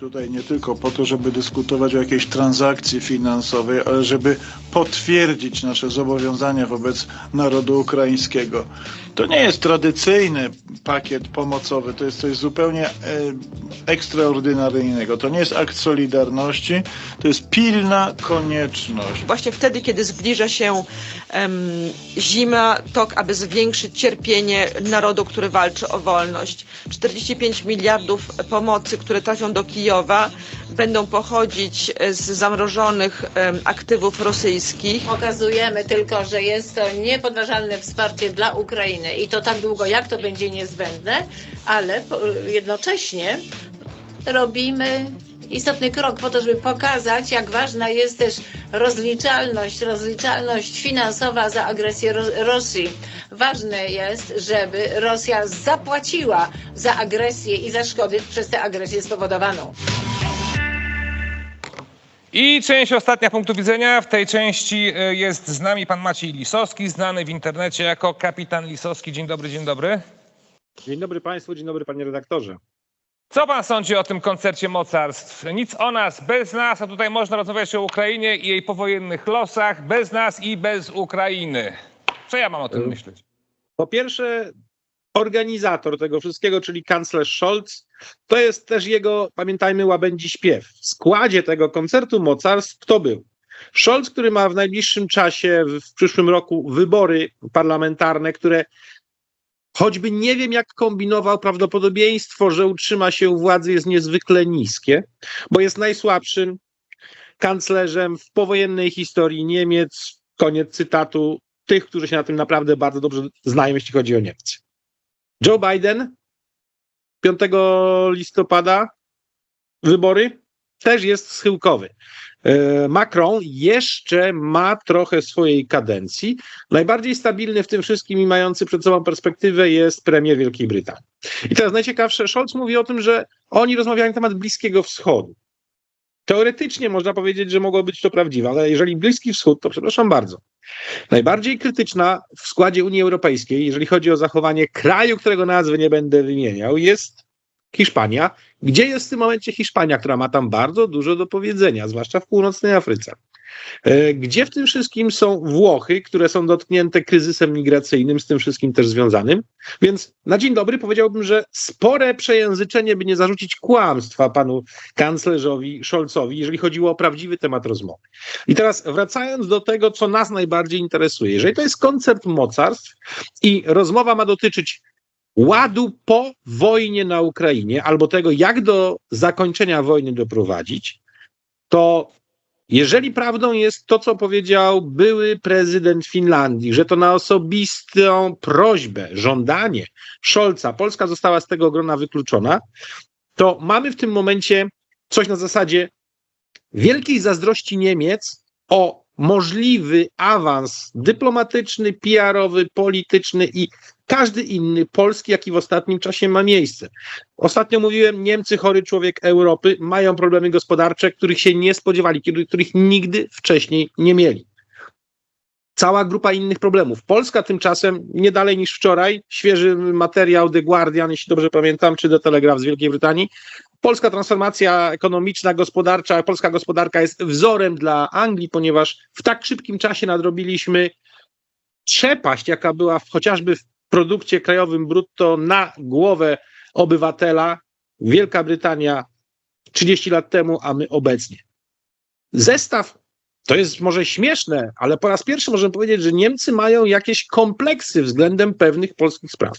tutaj nie tylko po to, żeby dyskutować o jakiejś transakcji finansowej, ale żeby potwierdzić nasze zobowiązania wobec narodu ukraińskiego. To nie jest tradycyjny pakiet pomocowy, to jest coś zupełnie e, ekstraordynaryjnego. To nie jest akt solidarności, to jest pilna konieczność. Właśnie wtedy, kiedy zbliża się em, zima, to aby zwiększyć cierpienie narodu, który walczy o wolność. 45 miliardów pomocy, które trafią do Kijowa, będą pochodzić z zamrożonych em, aktywów rosyjskich. Pokazujemy tylko, że jest to niepodważalne wsparcie dla Ukrainy i to tak długo, jak to będzie niezbędne, ale jednocześnie robimy istotny krok po to, żeby pokazać, jak ważna jest też rozliczalność, rozliczalność finansowa za agresję Ro- Rosji. Ważne jest, żeby Rosja zapłaciła za agresję i za szkody przez tę agresję spowodowaną. I część ostatnia punktu widzenia. W tej części e, jest z nami pan Maciej Lisowski, znany w internecie jako kapitan Lisowski. Dzień dobry, dzień dobry. Dzień dobry Państwu, dzień dobry Panie redaktorze. Co pan sądzi o tym koncercie mocarstw? Nic o nas, bez nas, a tutaj można rozmawiać o Ukrainie i jej powojennych losach, bez nas i bez Ukrainy. Co ja mam o tym Mm. myśleć? Po pierwsze, organizator tego wszystkiego, czyli kanclerz Scholz, to jest też jego, pamiętajmy, łabędzi śpiew. W składzie tego koncertu mocarstw kto był? Scholz, który ma w najbliższym czasie, w przyszłym roku, wybory parlamentarne, które choćby nie wiem, jak kombinował, prawdopodobieństwo, że utrzyma się u władzy jest niezwykle niskie, bo jest najsłabszym kanclerzem w powojennej historii Niemiec. Koniec cytatu tych, którzy się na tym naprawdę bardzo dobrze znają, jeśli chodzi o Niemcy. Joe Biden 5 listopada wybory też jest schyłkowy. E, Macron jeszcze ma trochę swojej kadencji. Najbardziej stabilny w tym wszystkim i mający przed sobą perspektywę jest premier Wielkiej Brytanii. I teraz najciekawsze, Scholz mówi o tym, że oni rozmawiają na temat Bliskiego Wschodu. Teoretycznie można powiedzieć, że mogło być to prawdziwe, ale jeżeli Bliski Wschód, to przepraszam bardzo. Najbardziej krytyczna w składzie Unii Europejskiej, jeżeli chodzi o zachowanie kraju, którego nazwy nie będę wymieniał, jest Hiszpania. Gdzie jest w tym momencie Hiszpania, która ma tam bardzo dużo do powiedzenia, zwłaszcza w północnej Afryce? E, Gdzie w tym wszystkim są Włochy, które są dotknięte kryzysem migracyjnym, z tym wszystkim też związanym? Więc na dzień dobry powiedziałbym, że spore przejęzyczenie, by nie zarzucić kłamstwa panu kanclerzowi Scholzowi, jeżeli chodziło o prawdziwy temat rozmowy. I teraz wracając do tego, co nas najbardziej interesuje. Jeżeli to jest koncert mocarstw i rozmowa ma dotyczyć ładu po wojnie na Ukrainie, albo tego, jak do zakończenia wojny doprowadzić, to jeżeli prawdą jest to, co powiedział były prezydent Finlandii, że to na osobistą prośbę, żądanie Scholza Polska została z tego grona wykluczona, to mamy w tym momencie coś na zasadzie wielkiej zazdrości Niemiec o możliwy awans dyplomatyczny, PR-owy, polityczny i każdy inny polski, jaki w ostatnim czasie ma miejsce. Ostatnio mówiłem, Niemcy, chory człowiek Europy, mają problemy gospodarcze, których się nie spodziewali, których nigdy wcześniej nie mieli. Cała grupa innych problemów. Polska tymczasem, nie dalej niż wczoraj, świeży materiał The Guardian, jeśli dobrze pamiętam, czy The Telegraph z Wielkiej Brytanii, Polska transformacja ekonomiczna, gospodarcza, polska gospodarka jest wzorem dla Anglii, ponieważ w tak szybkim czasie nadrobiliśmy przepaść, jaka była w, chociażby w produkcie krajowym brutto na głowę obywatela. Wielka Brytania 30 lat temu, a my obecnie. Zestaw to jest może śmieszne, ale po raz pierwszy możemy powiedzieć, że Niemcy mają jakieś kompleksy względem pewnych polskich spraw.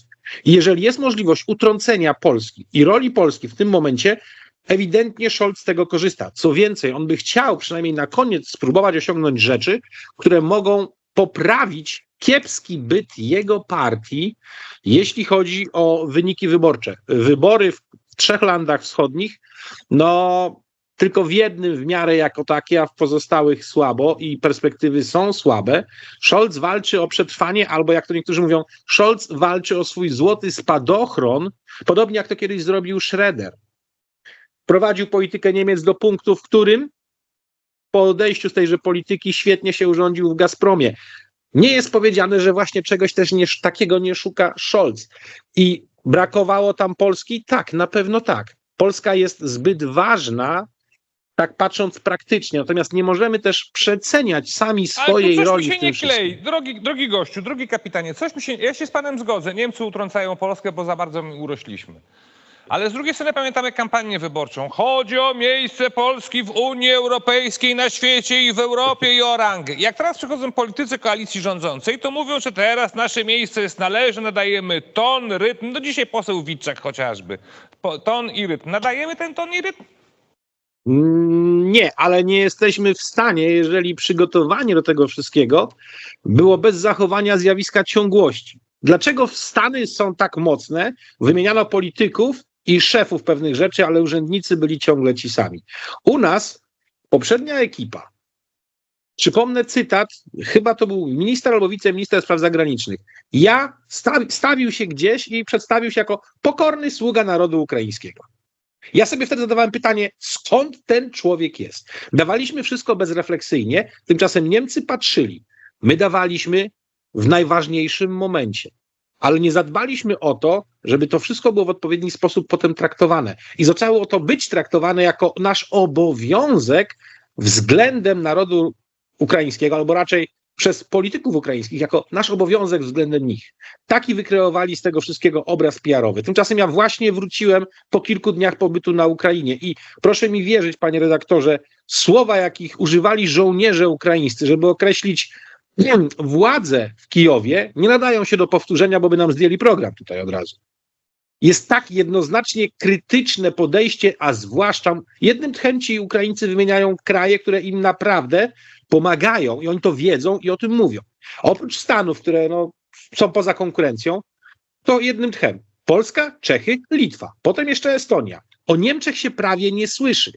Jeżeli jest możliwość utrącenia Polski i roli Polski w tym momencie, ewidentnie Scholz z tego korzysta. Co więcej, on by chciał przynajmniej na koniec spróbować osiągnąć rzeczy, które mogą poprawić kiepski byt jego partii, jeśli chodzi o wyniki wyborcze. Wybory w trzech landach wschodnich, no tylko w jednym w miarę jako takie, a w pozostałych słabo i perspektywy są słabe. Scholz walczy o przetrwanie, albo jak to niektórzy mówią, Scholz walczy o swój złoty spadochron, podobnie jak to kiedyś zrobił Schroeder. Prowadził politykę Niemiec do punktu, w którym po odejściu z tejże polityki świetnie się urządził w Gazpromie. Nie jest powiedziane, że właśnie czegoś też nie, takiego nie szuka Scholz. I brakowało tam Polski? Tak, na pewno tak. Polska jest zbyt ważna, tak patrząc praktycznie. Natomiast nie możemy też przeceniać sami Ale swojej tu coś roli mi w się nie klei. Drogi, drogi gościu, drogi kapitanie, coś mi się... Ja się z panem zgodzę. Niemcy utrącają Polskę, bo za bardzo mi urośliśmy. Ale z drugiej strony pamiętamy kampanię wyborczą. Chodzi o miejsce Polski w Unii Europejskiej, na świecie i w Europie i o rangę. Jak teraz przychodzą politycy koalicji rządzącej, to mówią, że teraz nasze miejsce jest należne, nadajemy ton, rytm. No dzisiaj poseł Witczak chociażby. Po, ton i rytm. Nadajemy ten ton i rytm? Mm, Nie, ale nie jesteśmy w stanie, jeżeli przygotowanie do tego wszystkiego było bez zachowania zjawiska ciągłości. Dlaczego Stany są tak mocne? Wymieniano polityków i szefów pewnych rzeczy, ale urzędnicy byli ciągle ci sami. U nas poprzednia ekipa, przypomnę cytat, chyba to był minister albo wiceminister spraw zagranicznych. Ja stawi, stawił się gdzieś i przedstawił się jako pokorny sługa narodu ukraińskiego. Ja sobie wtedy zadawałem pytanie, skąd ten człowiek jest? Dawaliśmy wszystko bezrefleksyjnie, tymczasem Niemcy patrzyli. My dawaliśmy w najważniejszym momencie, ale nie zadbaliśmy o to, żeby to wszystko było w odpowiedni sposób potem traktowane. I zaczęło to być traktowane jako nasz obowiązek względem narodu ukraińskiego, albo raczej przez polityków ukraińskich, jako nasz obowiązek względem nich. Taki wykreowali z tego wszystkiego obraz PR-owy. Tymczasem ja właśnie wróciłem po kilku dniach pobytu na Ukrainie i proszę mi wierzyć, panie redaktorze, słowa, jakich używali żołnierze ukraińscy, żeby określić władzę w Kijowie, nie nadają się do powtórzenia, bo by nam zdjęli program tutaj od razu. Jest tak jednoznacznie krytyczne podejście, a zwłaszcza jednym tchem ci Ukraińcy wymieniają kraje, które im naprawdę pomagają i oni to wiedzą i o tym mówią. Oprócz Stanów, które no, są poza konkurencją, to jednym tchem. Polska, Czechy, Litwa, potem jeszcze Estonia. O Niemczech się prawie nie słyszy.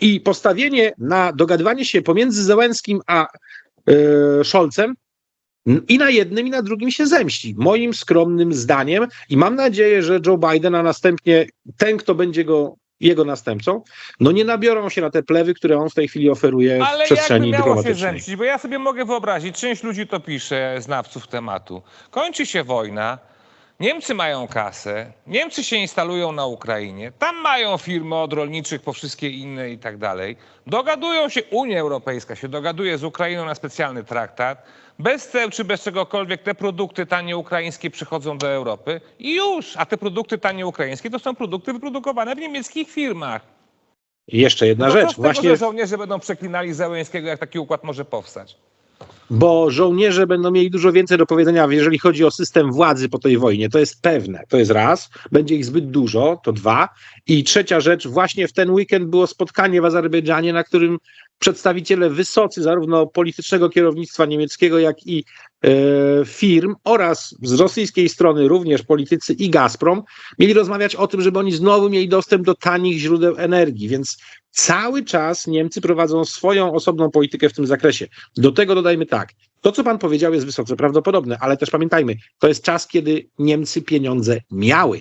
I postawienie na dogadywanie się pomiędzy Zełenskim a Scholzem n- i na jednym, i na drugim się zemści. Moim skromnym zdaniem. I mam nadzieję, że Joe Biden, a następnie ten, kto będzie go jego następcą, no nie nabiorą się na te plewy, które on w tej chwili oferuje w Ale jakby przestrzeni miało się zemścić, bo ja sobie mogę wyobrazić, część ludzi to pisze, znawców tematu. Kończy się wojna, Niemcy mają kasę, Niemcy się instalują na Ukrainie, tam mają firmy od rolniczych po wszystkie inne i tak dalej. Dogadują się, Unia Europejska się dogaduje z Ukrainą na specjalny traktat. Bez ceł czy bez czegokolwiek te produkty tanie ukraińskie przychodzą do Europy i już. A te produkty tanie ukraińskie to są produkty wyprodukowane w niemieckich firmach. I jeszcze jedna No rzecz, z tego, właśnie że żołnierze będą przeklinali Zełęskiego, jak taki układ może powstać. Bo żołnierze będą mieli dużo więcej do powiedzenia, jeżeli chodzi o system władzy po tej wojnie. To jest pewne. To jest raz. Będzie ich zbyt dużo, to dwa. I trzecia rzecz, właśnie w ten weekend było spotkanie w Azerbejdżanie, na którym przedstawiciele wysocy zarówno politycznego kierownictwa niemieckiego, jak i e, firm oraz z rosyjskiej strony również politycy i Gazprom mieli rozmawiać o tym, żeby oni znowu mieli dostęp do tanich źródeł energii, więc cały czas Niemcy prowadzą swoją osobną politykę w tym zakresie. Do tego dodajmy tak, to co pan powiedział jest wysoce prawdopodobne, ale też pamiętajmy, to jest czas, kiedy Niemcy pieniądze miały.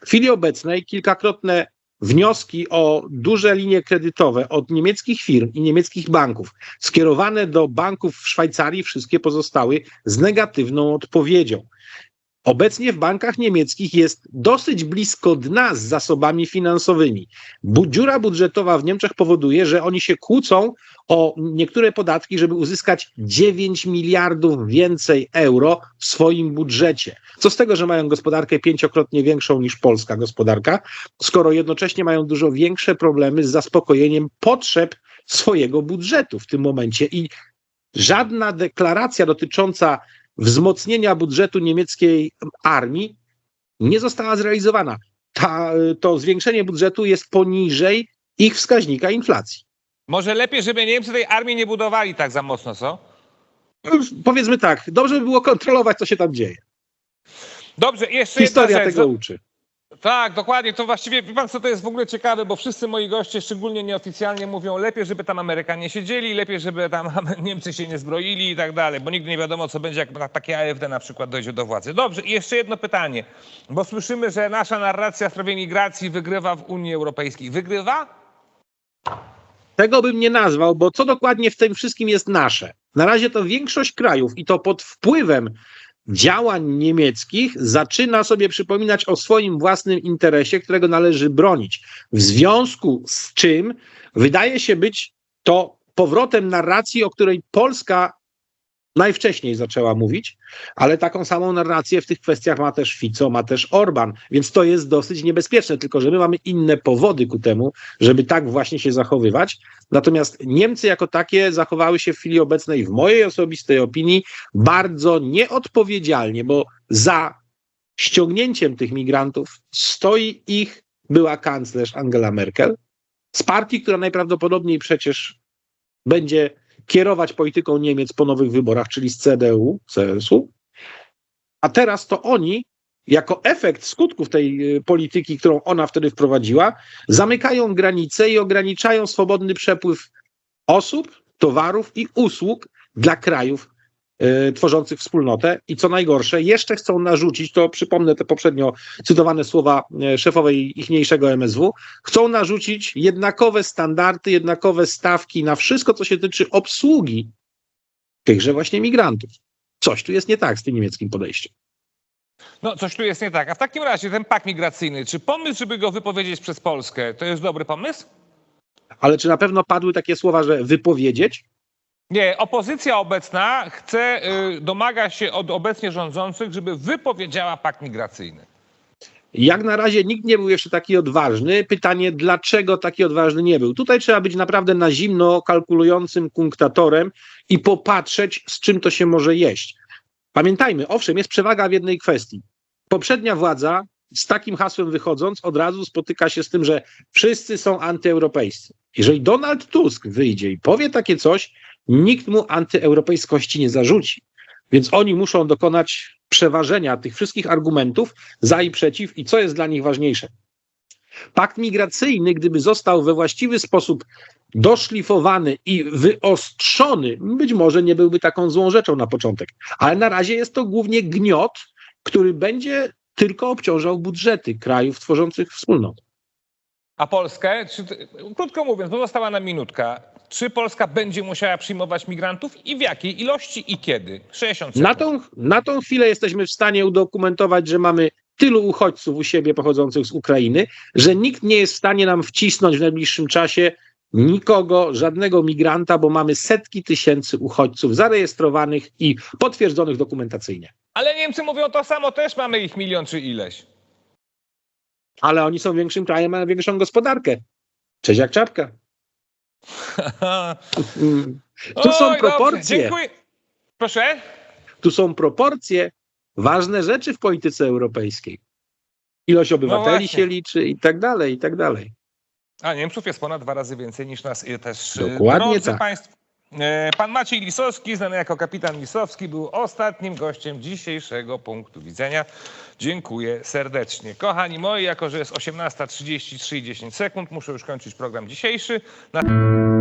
W chwili obecnej kilkakrotne wnioski o duże linie kredytowe od niemieckich firm i niemieckich banków skierowane do banków w Szwajcarii wszystkie pozostały z negatywną odpowiedzią. Obecnie w bankach niemieckich jest dosyć blisko dna z zasobami finansowymi. Dziura budżetowa w Niemczech powoduje, że oni się kłócą o niektóre podatki, żeby uzyskać 9 miliardów więcej euro w swoim budżecie. Co z tego, że mają gospodarkę pięciokrotnie większą niż polska gospodarka, skoro jednocześnie mają dużo większe problemy z zaspokojeniem potrzeb swojego budżetu w tym momencie i żadna deklaracja dotycząca wzmocnienia budżetu niemieckiej armii nie została zrealizowana. Ta, to zwiększenie budżetu jest poniżej ich wskaźnika inflacji. Może lepiej, żeby Niemcy tej armii nie budowali tak za mocno, co? Powiedzmy tak, dobrze by było kontrolować, co się tam dzieje. Dobrze, jeszcze Historia tego uczy. Tak, dokładnie. To właściwie, wie pan co, to jest w ogóle ciekawe, bo wszyscy moi goście, szczególnie nieoficjalnie, mówią lepiej, żeby tam Amerykanie siedzieli, lepiej, żeby tam Niemcy się nie zbroili i tak dalej, bo nigdy nie wiadomo, co będzie, jak takie AfD na przykład dojdzie do władzy. Dobrze, i jeszcze jedno pytanie, bo słyszymy, że nasza narracja w sprawie migracji wygrywa w Unii Europejskiej. Wygrywa? Tego bym nie nazwał, bo co dokładnie w tym wszystkim jest nasze? Na razie to większość krajów i to pod wpływem działań niemieckich zaczyna sobie przypominać o swoim własnym interesie, którego należy bronić. W związku z czym wydaje się być to powrotem narracji, o której Polska najwcześniej zaczęła mówić, ale taką samą narrację w tych kwestiach ma też Fico, ma też Orban, więc to jest dosyć niebezpieczne, tylko że my mamy inne powody ku temu, żeby tak właśnie się zachowywać. Natomiast Niemcy jako takie zachowały się w chwili obecnej, w mojej osobistej opinii, bardzo nieodpowiedzialnie, bo za ściągnięciem tych migrantów stoi ich była kanclerz Angela Merkel z partii, która najprawdopodobniej przecież będzie kierować polityką Niemiec po nowych wyborach, czyli z CDU, CSU. A teraz to oni, jako efekt skutków tej y, polityki, którą ona wtedy wprowadziła, zamykają granice i ograniczają swobodny przepływ osób, towarów i usług dla krajów tworzących wspólnotę. I co najgorsze, jeszcze chcą narzucić, to przypomnę te poprzednio cytowane słowa y, szefowej ichniejszego MSW, chcą narzucić jednakowe standardy, jednakowe stawki na wszystko, co się tyczy obsługi tychże właśnie migrantów. Coś tu jest nie tak z tym niemieckim podejściem. No, coś tu jest nie tak. A w takim razie ten pakt migracyjny, czy pomysł, żeby go wypowiedzieć przez Polskę, to jest dobry pomysł? Ale czy na pewno padły takie słowa, że wypowiedzieć? Nie, opozycja obecna chce, y, domaga się od obecnie rządzących, żeby wypowiedziała pakt migracyjny. Jak na razie nikt nie był jeszcze taki odważny. Pytanie, dlaczego taki odważny nie był? Tutaj trzeba być naprawdę na zimno kalkulującym kunktatorem i popatrzeć, z czym to się może jeść. Pamiętajmy, owszem, jest przewaga w jednej kwestii. Poprzednia władza, z takim hasłem wychodząc, od razu spotyka się z tym, że wszyscy są antyeuropejscy. Jeżeli Donald Tusk wyjdzie i powie takie coś, nikt mu antyeuropejskości nie zarzuci. Więc oni muszą dokonać przeważenia tych wszystkich argumentów za i przeciw i co jest dla nich ważniejsze. Pakt migracyjny, gdyby został we właściwy sposób doszlifowany i wyostrzony, być może nie byłby taką złą rzeczą na początek. Ale na razie jest to głównie gniot, który będzie tylko obciążał budżety krajów tworzących wspólnotę. A Polskę, krótko mówiąc, bo została nam minutka, czy Polska będzie musiała przyjmować migrantów i w jakiej ilości i kiedy? 60 sekund. Na tą, na tą chwilę jesteśmy w stanie udokumentować, że mamy tylu uchodźców u siebie pochodzących z Ukrainy, że nikt nie jest w stanie nam wcisnąć w najbliższym czasie nikogo, żadnego migranta, bo mamy setki tysięcy uchodźców zarejestrowanych i potwierdzonych dokumentacyjnie. Ale Niemcy mówią to samo, też mamy ich milion czy ileś. Ale oni są większym krajem, mają większą gospodarkę. Cześć jak czapka. Tu są Oj, proporcje. dziękuję. Proszę? Tu są proporcje, ważne rzeczy w polityce europejskiej. Ilość obywateli No właśnie. się liczy i tak dalej, i tak dalej. A Niemców jest ponad dwa razy więcej niż nas y, też. y, Dokładnie Drodzy tak. Państwo, pan Maciej Lisowski, znany jako kapitan Lisowski, był ostatnim gościem dzisiejszego punktu widzenia. Dziękuję serdecznie. Kochani moi, jako że jest 18.33 i 10 sekund, muszę już kończyć program dzisiejszy. Na...